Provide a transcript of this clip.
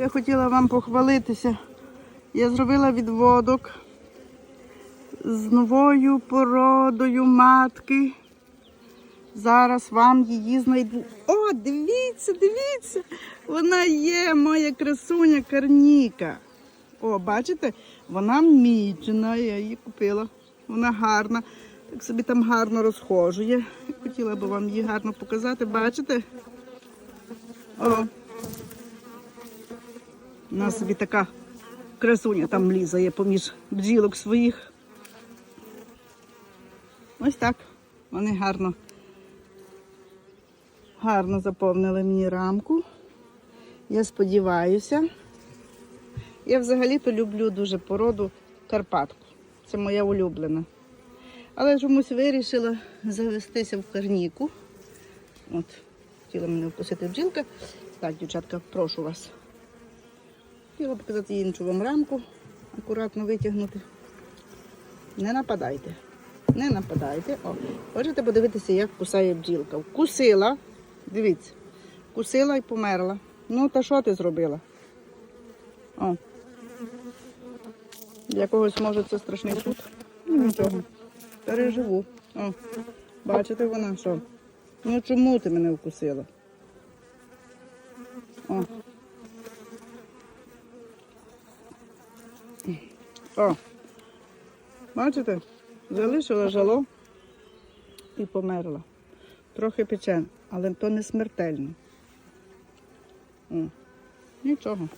Я хотіла вам похвалитися. Я зробила відводок з новою породою матки. Зараз вам її знайду. О, дивіться, дивіться! Вона є, моя красуня Карніка. О, бачите? Вона мічена, я її купила. Вона гарна. Так собі там гарно розхожує. Хотіла би вам її гарно показати, бачите? О. Вона собі така красуня там лізає поміж бджілок своїх. Ось так. Вони гарно, гарно заповнили мені рамку. Я сподіваюся. Я взагалі-то люблю дуже породу Карпатку. Це моя улюблена. Але чомусь вирішила завестися в карніку. От, хотіла мене вкусити бджілка. Так, дівчатка, прошу вас. Хотіла показати іншу вам рамку, акуратно витягнути. Не нападайте. Не нападайте. О, хочете подивитися, як кусає бджілка. Вкусила. Дивіться, вкусила і померла. Ну, та що ти зробила? О. Для когось може це страшний суд. Ну, нічого. Переживу. О, бачите вона що? Ну чому ти мене вкусила? О. О. Бачите? Залишила жало і померла. Трохи пече, але то не смертельно. О. Нічого.